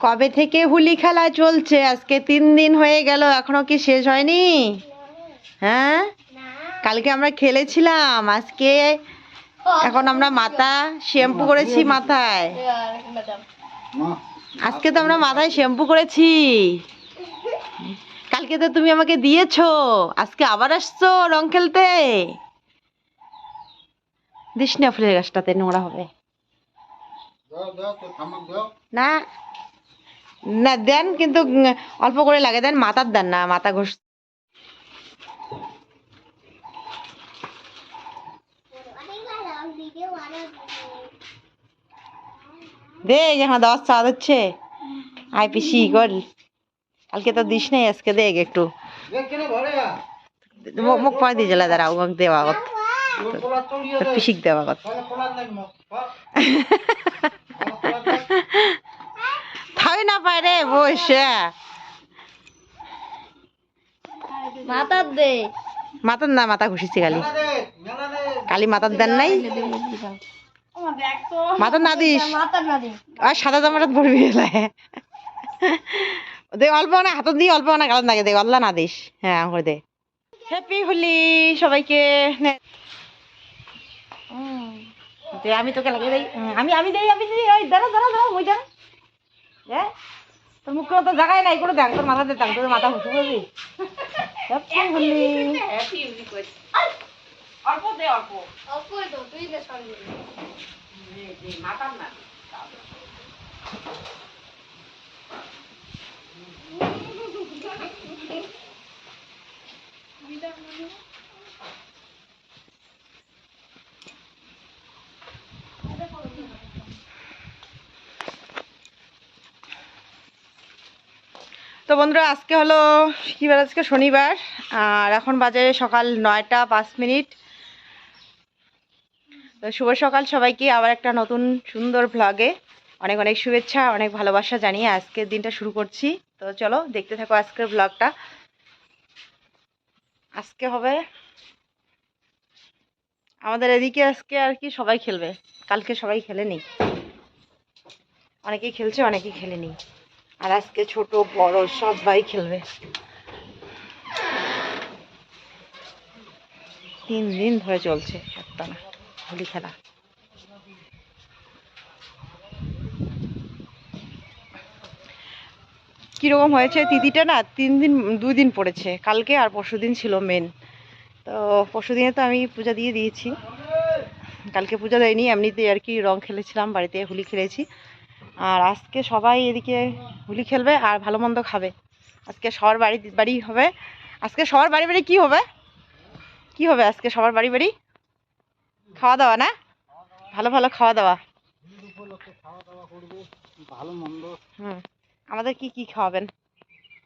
কবে থেকে হোলি খেলা চলছে? আজকে তিন দিন হয়ে গেল এখনও কি শেষ হয়নি? হ্যাঁ? কালকে আমরা খেলেছিলাম আজকে এখন আমরা মাথা শ্যাম্পু করেছি মাথায়। আজকে তো আমরা মাথায় শ্যাম্পু করেছি। কালকে তো তুমি আমাকে দিয়েছ আজকে আবার আসছো রং খেলতে। দিস না ফুলের গাছটাতে নোংরা হবে। না না দেন কিন্তু অল্প করে লাগে দেন মাথার দেন না মাথা ঘষ দে যখন দশ চা দিচ্ছে। আই পিসি কর। কালকে তো দিস নাই আজকে দেখ একটু। মুখ মুখ পাই দিয়ে জেলা দাঁড়া উগাক দেওয়া তোর পিসিক দেওয়া কত থাই না পায় রে বসে। মাথার দে। মাথার না মাথা ঘুষিছে কালি। কালি মাথার দেন নাই? মাথার না দিস। আর সাদা জামাটা এলাই দে অল্প না হাতত দিয়ে অল্প না গালত লাগে দে আল্লাহ না দিস। হ্যাঁ করে দে। হ্যাপি হোলি সবাইকে। আমি তোকে লাগিয়ে দেই। আমি আমি দেই আমি দেই। ওই দাঁড়া দাঁড়া দাঁড়া ওই দাঁড়া দে তোর মুখ তো জায়গায় নাই কোনো দেখ তোর মাথা দে দেখ তোর মাথা হুসু করবি? অল্প দে অল্প। অপর তুই দে মাথার না তো বন্ধুরা, আজকে হলো কি বার আজকে শনিবার, আর এখন বাজে সকাল নয়টা পাঁচ মিনিট। তো শুভ সকাল সবাইকে, আবার একটা নতুন সুন্দর ভ্লগে অনেক অনেক শুভেচ্ছা, অনেক ভালোবাসা জানিয়ে আজকের দিনটা শুরু করছি। তো চলো, দেখতে থাকো আজকের ব্লগটা আজকে হবে আমাদের এদিকে আজকে আর কি সবাই খেলবে। কালকে সবাই খেলেনি। অনেকেই খেলছে, অনেকেই খেলে খেলেনি। আর আজকে ছোট, বড় সবাই খেলবে। তিন দিন ধরে চলছে একটা না হোলি খেলা। কীরকম হয়েছে তিথিটা না? তিন দিন, দুই দিন পড়েছে। কালকে আর পরশু দিন ছিল মেন তো পরশু দিনে তো আমি পূজা দিয়ে দিয়েছি। কালকে পূজা দেয়নি এমনিতে আর কি রং খেলেছিলাম, বাড়িতে হোলি খেলেছি। আর আজকে সবাই এদিকে হোলি খেলবে আর ভালো মন্দ খাবে। আজকে সবার বাড়ি বাড়ি হবে। আজকে সবার বাড়ি বাড়ি কি হবে? কি হবে আজকে সবার বাড়ি বাড়ি? খাওয়া দাওয়া না? ভালো ভালো খাওয়া দাওয়া। ভালো মন্দ। হুম। আমাদের কি কি খাওয়াবেন?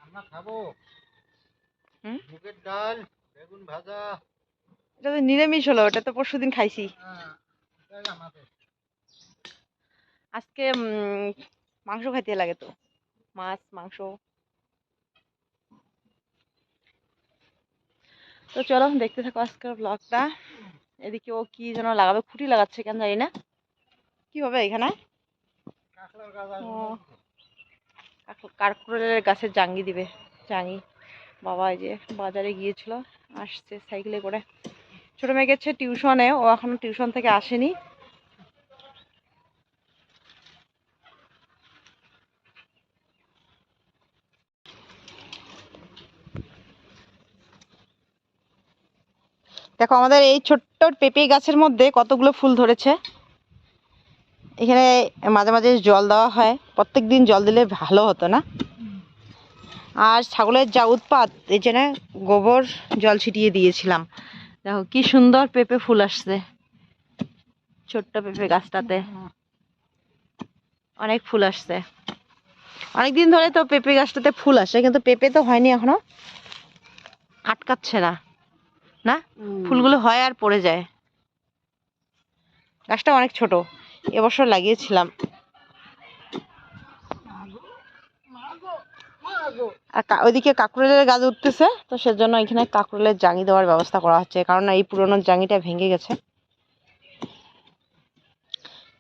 আমরা খাব। হুম? মুগের ডাল বেগুন ভাজা। এটা তো নিরামিষ হলো ওটা তো পরশু দিন খাইছি। হ্যাঁ, আমাদের। আজকে মাংস খাইতে লাগে তো। মাছ, মাংস। তো চলো, দেখতে থাকো আজকের ব্লগটা এদিকে ও কি যেন লাগাবে, খুঁটি লাগাচ্ছে কেন জানি না। কি হবে এখানে কাঠকুড়ের গাছের জাঙ্গি দিবে, জাঙ্গি। বাবা এই যে বাজারে গিয়েছিল, আসছে সাইকেলে করে। ছোটো মেয়ে গেছে টিউশনে, ও এখনও টিউশন থেকে আসেনি। দেখো, আমাদের এই ছোট্ট পেঁপে গাছের মধ্যে কতগুলো ফুল ধরেছে। এখানে মাঝে মাঝে জল দেওয়া হয়। প্রত্যেক দিন জল দিলে ভালো হতো না। আর ছাগলের যা উৎপাত এই জন্য গোবর জল ছিটিয়ে দিয়েছিলাম। দেখো, কি সুন্দর পেঁপে ফুল আসছে। ছোট্ট পেঁপে গাছটাতে। অনেক ফুল আসছে। অনেক দিন ধরে তো পেঁপে গাছটাতে ফুল আসে, কিন্তু পেঁপে তো হয়নি এখনও। আটকাচ্ছে না। না? ফুলগুলো হয় আর পড়ে যায়। গাছটা অনেক ছোট এবছর লাগিয়েছিলাম। আর ওইদিকে কাকুরেলের গাছ উঠতেছে তো সেজন্য এখানে কাকুরেলের জাঙি দেওয়ার ব্যবস্থা করা হচ্ছে কারণ এই পুরোনো জাঙিটা ভেঙে গেছে।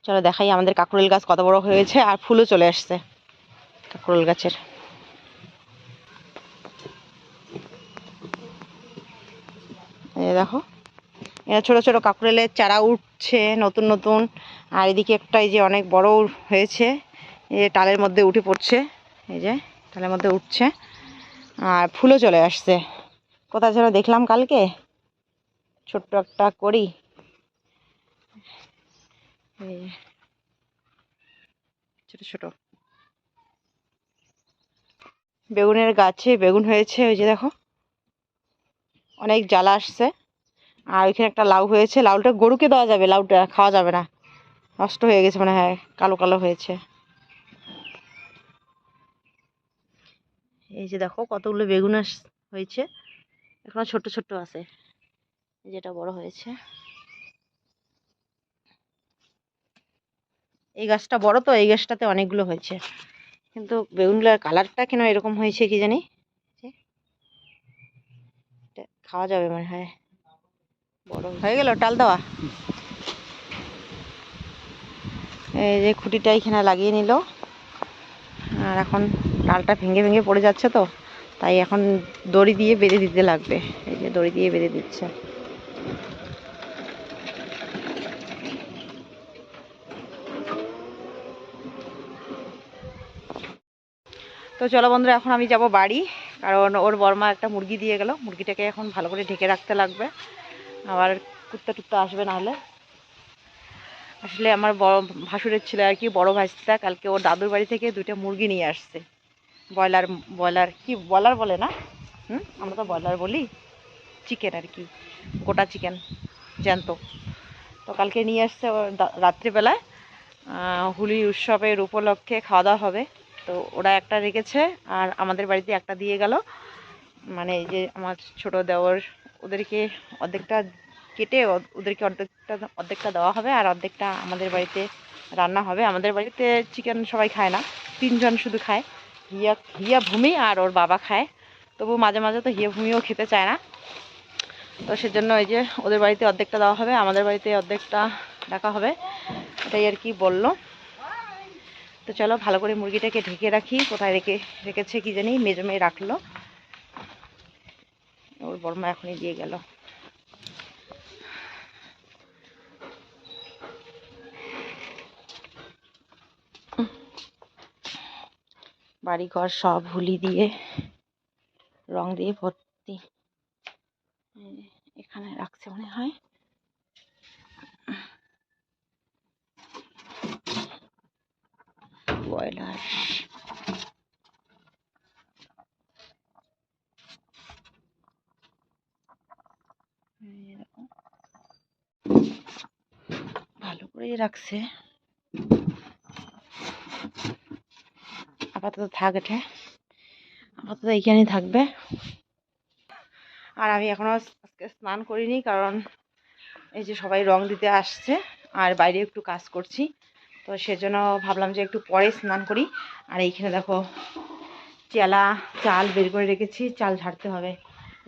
চলো দেখাই আমাদের কাকুরেল গাছ কত বড় হয়েছে আর ফুলও চলে আসছে কাঁকরোল গাছের এই দেখো। এরা ছোট ছোট কাঁকরোলের চারা উঠছে নতুন নতুন। আর এদিকে একটা এই যে অনেক বড় হয়েছে। এই যে টালের মধ্যে উঠে পড়ছে। এই যে টালের মধ্যে উঠছে। আর ফুলও চলে আসছে। কোথায় যেন দেখলাম কালকে। ছোট্ট একটা করি এই ছোট ছোট। বেগুনের গাছে বেগুন হয়েছে। ওই যে দেখো। অনেক জ্বালা আসছে। আর ওইখানে একটা লাউ হয়েছে। লাউটা গরুকে দেওয়া যাবে, লাউটা খাওয়া যাবে না। নষ্ট হয়ে গেছে মানে হ্যাঁ কালো কালো হয়েছে। এই যে দেখো, কতগুলো বেগুন হয়েছে। এখনও ছোট ছোট আছে। যেটা বড় হয়েছে। এই গাছটা বড় তো, এই গাছটাতে অনেকগুলো হয়েছে। কিন্তু বেগুনগুলোর কালারটা কেন এরকম হয়েছে কি জানি? খাওয়া যাবে মনে হয়। বড় হয়ে গেল টাল দেওয়া। এই যে খুঁটিটা এখানে লাগিয়ে নিল। আর এখন ডালটা ভেঙে ভেঙে পড়ে যাচ্ছে তো, তাই এখন দড়ি দিয়ে বেঁধে দিতে লাগবে। এই যে দড়ি দিয়ে বেঁধে দিচ্ছে। তো চলো বন্ধুরা, এখন আমি যাব বাড়ি। কারণ ওর বর্মা একটা মুরগি দিয়ে গেল, মুরগিটাকে এখন ভালো করে ঢেকে রাখতে লাগবে। আবার কুত্তা টুত্তা আসবে নাহলে আসলে আমার বড় ভাসুরের ছিল আর কি, বড় ভাইস্তা, কালকে ওর দাদুর বাড়ি থেকে দুইটা মুরগি নিয়ে আসছে। ব্রয়লার ব্রয়লার কি, ব্রয়লার বলে না? হুম? আমরা তো ব্রয়লার বলি। চিকেন আর কি, গোটা চিকেন, জ্যান্ত। তো কালকে নিয়ে আসছে ওর রাত্রিবেলায় হোলি উৎসবের উপলক্ষে খাওয়া দাওয়া হবে। তো ওরা একটা রেখেছে আর আমাদের বাড়িতে একটা দিয়ে গেল। মানে এই যে আমার ছোট দেওর, ওদেরকে অর্ধেকটা কেটে ওদেরকে অর্ধেকটা অর্ধেকটা দেওয়া হবে আর অর্ধেকটা আমাদের বাড়িতে রান্না হবে। আমাদের বাড়িতে চিকেন সবাই খায় না, তিনজন শুধু খায়। হিয়া হিয়া ভূমি আর ওর বাবা খায়। তবু মাঝে মাঝে তো হিয়া ভূমিও খেতে চায় না। তো সেজন্য ওই যে ওদের বাড়িতে অর্ধেকটা দেওয়া হবে, আমাদের বাড়িতে অর্ধেকটা রাখা হবে। এটাই আর কি বলল। তো চলো ভালো করে মুরগিটাকে ঢেকে রাখি। কোথায় রেখে, রেখেছে কি জানি, মেজো মেয়ে রাখল। ওর বর্মা এখনই দিয়ে গেল। বাড়ি ঘর সব হুলি দিয়ে, রং দিয়ে ভর্তি। এখানে রাখছে মনে হয়। ব্রয়লার। ভালো করেই রাখছে। আপাতত থাক এটা। আপাতত এইখানেই থাকবে। আর আমি এখনও আজকে স্নান করিনি, কারণ এই যে সবাই রং দিতে আসছে, আর বাইরে একটু কাজ করছি। তো সেজন্য ভাবলাম যে একটু পরে স্নান করি। আর এইখানে দেখো, চেলা চাল বের করে রেখেছি, চাল ঝাড়তে হবে।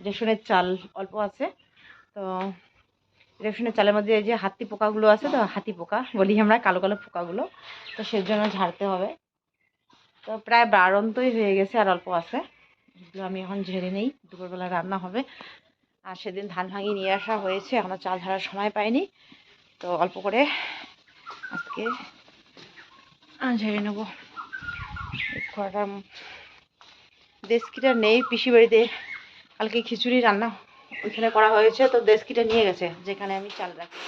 রেশনের চাল অল্প আছে। তো রেশনের চালের মধ্যে যে হাতি পোকাগুলো আছে তো, হাতি পোকা বলি আমরা, কালো কালো পোকাগুলো, তো সেজন্য ঝাড়তে হবে। তো প্রায় বারন্তই হয়ে গেছে আর অল্প আছে। এগুলো আমি এখন ঝেড়ে নেই, দুপুরবেলা রান্না হবে। আর সেদিন ধান ভাঙি নিয়ে আসা হয়েছে এখনও চাল ঝাড়ার সময় পাইনি। তো অল্প করে আজকে ঝেড়ে নেব। খড়াটা দেশকিটা নেই, পিসি বাড়িতে কালকে খিচুড়ি রান্না ওইখানে করা হয়েছে, তো দেশকিটা নিয়ে গেছে, যেখানে আমি চাল রাখি।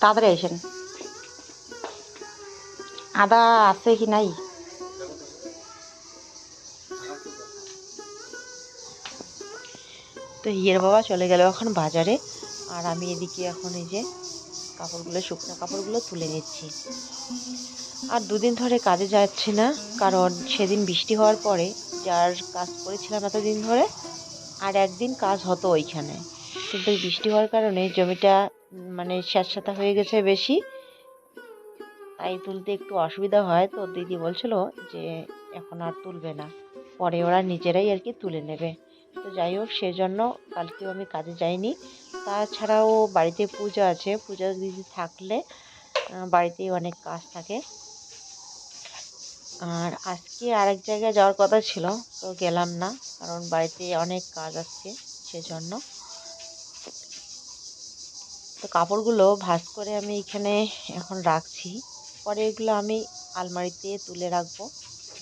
তাড়াতাড়ি আসেন। আদা আছে কি নাই? তো হিয়ের বাবা চলে গেল এখন বাজারে আর আমি এদিকে এখন এই যে কাপড়গুলো শুকনো কাপড়গুলো তুলে নিচ্ছি। আর দুদিন ধরে কাজে যাচ্ছি না, কারণ সেদিন বৃষ্টি হওয়ার পরে যার কাজ করেছিলাম এতদিন ধরে, আর একদিন কাজ হতো ওইখানে। কিন্তু বৃষ্টি হওয়ার কারণে জমিটা মানে স্যাঁতস্যাঁতা হয়ে গেছে বেশি। তাই তুলতে একটু অসুবিধা হয়। তো দিদি বলছিল যে, এখন আর তুলবে না। পরে ওরা নিজেরাই আর কি তুলে নেবে। তো যাই হোক, সেজন্য কালকেও আমি কাজে যাইনি। তাছাড়াও বাড়িতে পূজা আছে। পূজা দিদি থাকলে বাড়িতেই অনেক কাজ থাকে। আর আজকে আরেক জায়গায় যাওয়ার কথা ছিল, তো গেলাম না, কারণ বাড়িতে অনেক কাজ আছে সেজন্য। তো কাপড়গুলো ভাঁজ করে আমি এখানে এখন রাখছি। পরে এগুলো আমি আলমারিতে তুলে রাখব,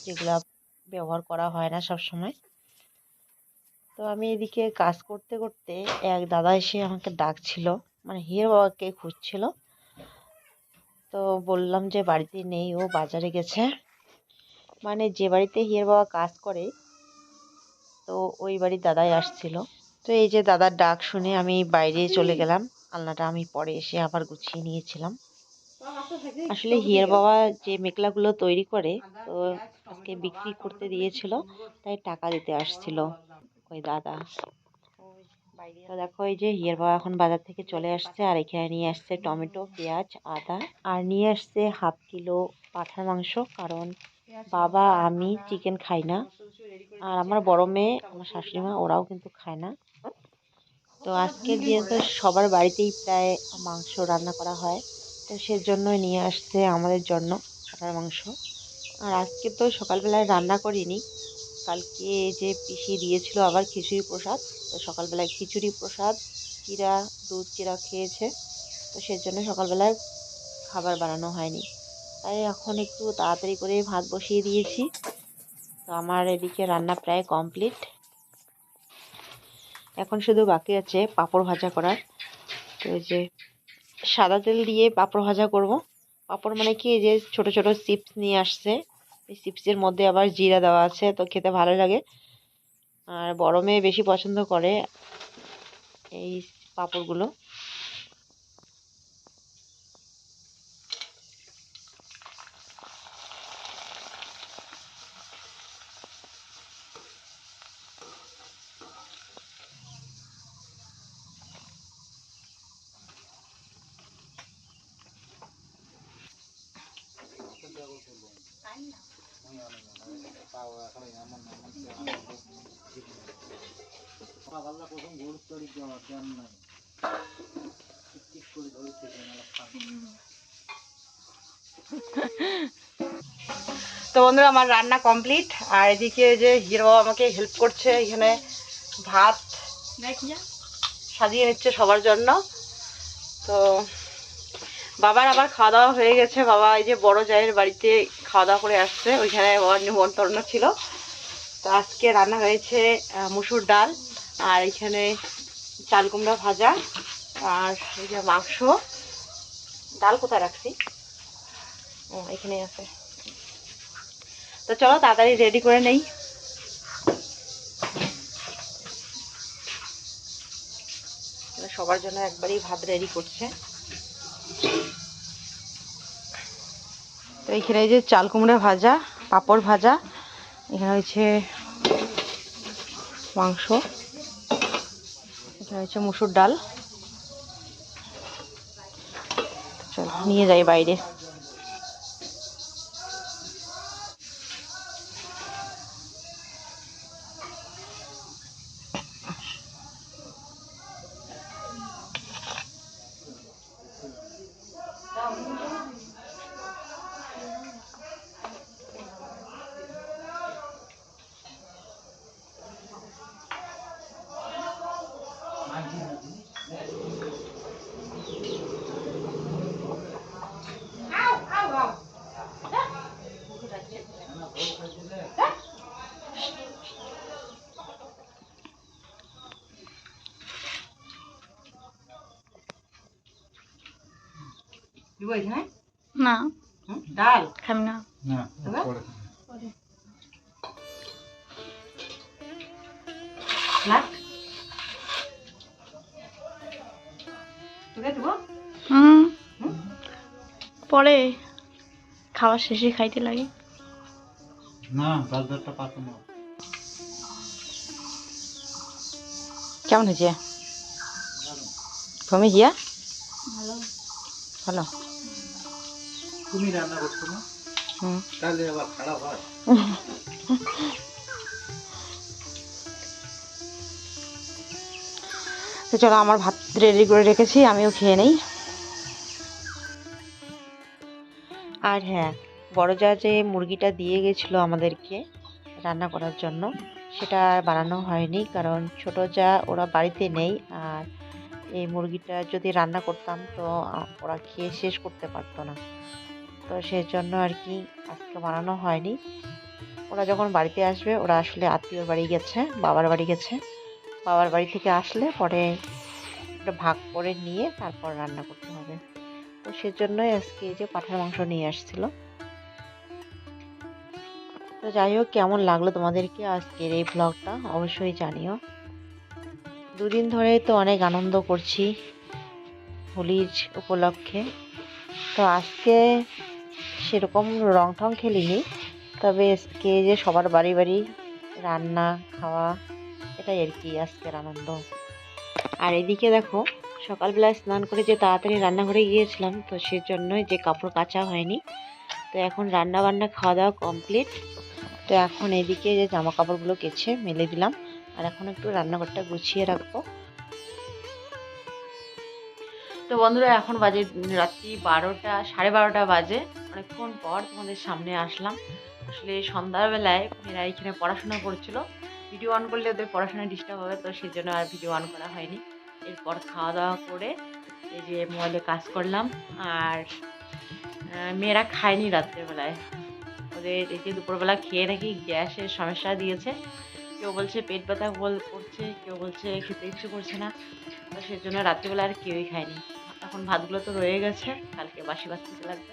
যেগুলো ব্যবহার করা হয় না সব সময় তো আমি এদিকে কাজ করতে করতে এক দাদা এসে আমাকে ডাকছিল মানে হিয়ের বাবাকে খুঁজছিল। তো বললাম যে বাড়িতে নেই, ও বাজারে গেছে। মানে যে বাড়িতে হিয়ের বাবা কাজ করে, তো ওই বাড়ির দাদাই আসছিল। তো এই যে দাদার ডাক শুনে আমি বাইরে চলে গেলাম। আলনাটা আমি পরে এসে আবার গুছিয়ে নিয়েছিলাম। আসলে হিয়ার বাবা যে মেকলাগুলো তৈরি করে, তো আজকে বিক্রি করতে দিয়েছিল, তাই টাকা দিতে আসছিল ওই দাদা। তো দেখো এই যে হিয়ার বাবা এখন বাজার থেকে চলে আসছে, আর এখানে নিয়ে আসছে টমেটো, পেঁয়াজ, আদা, আর নিয়ে আসছে হাফ কিলো পাঠার মাংস, কারণ বাবা, আমি চিকেন খাই না। আর আমার বড় মেয়ে, আমার শাশুড়ি মা, ওরাও কিন্তু খায় না। তো আজকে যেহেতু সবার বাড়িতেই প্রায় মাংস রান্না করা হয়, তো সেজন্যই নিয়ে আসছে আমাদের জন্য কাটার মাংস। আর আজকে তো সকালবেলায় রান্না করিনি। কালকে যে পিসি দিয়েছিল আবার খিচুড়ি প্রসাদ, তো সকালবেলায় খিচুড়ি প্রসাদ, চিরা, দুধ চিরা খেয়েছে। তো সেজন্য সকালবেলায় খাবার বানানো হয়নি। তাই এখন একটু তাড়াতাড়ি করে ভাত বসিয়ে দিয়েছি। তো আমার এদিকে রান্না প্রায় কমপ্লিট। এখন শুধু বাকি আছে পাঁপড় ভাজা করার। তো যে সাদা তেল দিয়ে পাঁপড় ভাজা করব। পাঁপড় মানে কি? যে ছোট ছোট চিপস নিয়ে আসছে। এই চিপসের মধ্যে আবার জিরা দেওয়া আছে, তো খেতে ভালো লাগে। আর বড় মেয়ে বেশি পছন্দ করে এই পাঁপড়গুলো। সকালবেলা প্রথম নাই করে তো বন্ধুরা আমার রান্না কমপ্লিট আর এদিকে যে হিরো বাবা আমাকে হেল্প করছে এখানে ভাত সাজিয়ে নিচ্ছে সবার জন্য। তো বাবার আবার খাওয়া দাওয়া হয়ে গেছে। বাবা এই যে বড় জায়ের বাড়িতে খাওয়া দাওয়া করে আসছে। ওইখানে বাবার নিমন্ত্রণ ছিল। তো আজকে রান্না হয়েছে মুসুর ডাল আর এখানে চাল কুমড়া ভাজা আর এই যে মাংস। ডাল কোথায় রাখছি? ও এখানে আছে। তো চলো তাড়াতাড়ি রেডি করে নেই। সবার জন্য একবারই ভাত রেডি করছে। তো এখানে এই যে চাল কুমড়া ভাজা, পাঁপড় ভাজা, এখানে হয়েছে মাংস, এখানে হচ্ছে মুসুর ডাল। চল, নিয়ে যাই বাইরে। দিব এখানে না। হুম? ডাল? খাবি না? পরে লাট। তোকে দিব? হুম। হুম? পরে। খাওয়ার শেষে খাইতে লাগে। না কেমন হয়েছে? তুমি গিয়া? ভালো। ভালো। তুমি রান্না করছ না তাহলে আবার খারাপ হয়। তো চলো আমার ভাত রেডি করে রেখেছি আমিও খেয়ে নেই। আর হ্যাঁ বড় যা যে মুরগিটা দিয়ে গেছিল আমাদেরকে রান্না করার জন্য সেটা আর বানানো হয়নি কারণ ছোট যা ওরা বাড়িতে নেই আর এই মুরগিটা যদি রান্না করতাম তো ওরা খেয়ে শেষ করতে পারতো না। তো সেজন্য আর কি আজকে বানানো হয়নি। ওরা যখন বাড়িতে আসবে, ওরা আসলে আত্মীয়র বাড়ি গেছে, বাবার বাড়ি গেছে। বাবার বাড়ি থেকে আসলে পরে ওটা ভাগ করে নিয়ে তারপর রান্না করতে হবে। তো সেজন্যই আজকে এই যে পাঠার মাংস নিয়ে আসছিল। তো যাই হোক, কেমন লাগল তোমাদেরকে আজকের এই ব্লগটা অবশ্যই জানিও। দুদিন ধরে তো অনেক আনন্দ করছি হোলির উপলক্ষে। তো আজকে সেরকম রং টং খেলিনি। তবে আজকে যে সবার বাড়ি বাড়ি রান্না, খাওয়া, এটাই আর কি আজকের আনন্দ। আর এদিকে দেখো সকালবেলায় স্নান করে যে তাড়াতাড়ি রান্নাঘরে গিয়েছিলাম, তো সেজন্যই যে কাপড় কাচা হয়নি। তো এখন রান্না বান্না খাওয়া দাওয়া কমপ্লিট তো এখন এদিকে যে জামা কাপড়গুলো কেছে মেলে দিলাম। আর এখন একটু রান্নাঘরটা গুছিয়ে রাখব। তো বন্ধুরা, এখন বাজে রাত্রি বারোটা, সাড়ে বারোটা বাজে। অনেকক্ষণ পর তোমাদের সামনে আসলাম। আসলে সন্ধ্যাবেলায় মেয়েরা এখানে পড়াশোনা করছিল। ভিডিও অন করলে ওদের পড়াশোনায় ডিস্টার্ব হবে, তো সেই জন্য আর ভিডিও অন করা হয়নি। এরপর খাওয়া দাওয়া করে এই যে মোবাইলে কাজ করলাম। আর মেয়েরা খায়নি রাত্রেবেলায়। ওদের এই যে দুপুরবেলা খেয়ে নাকি গ্যাসের সমস্যা দিয়েছে। কেউ বলছে পেট ব্যথা বল, করছে, কেউ বলছে খেতে ইচ্ছে করছে না। তো সেই জন্য রাত্রিবেলা আর কেউই খায়নি। এখন ভাতগুলো তো রয়ে গেছে, কালকে বাসি ভাত খেতে লাগবে।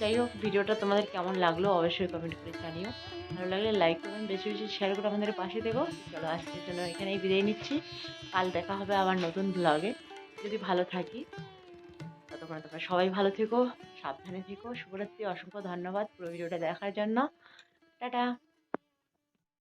যাই হোক, ভিডিওটা তোমাদের কেমন লাগল অবশ্যই কমেন্ট করে জানিও। ভালো লাগলে লাইক করবেন, বেশি বেশি শেয়ার করে আমাদের পাশে থেকো। চলো, আজকের জন্য এখানেই বিদায় নিচ্ছি। কাল দেখা হবে আবার নতুন ব্লগে যদি ভালো থাকি, ততক্ষণ তোমরা সবাই ভালো থেকো, সাবধানে থেকো। শুভরাত্রি, অসংখ্য ধন্যবাদ পুরো ভিডিওটা দেখার জন্য। টাটা!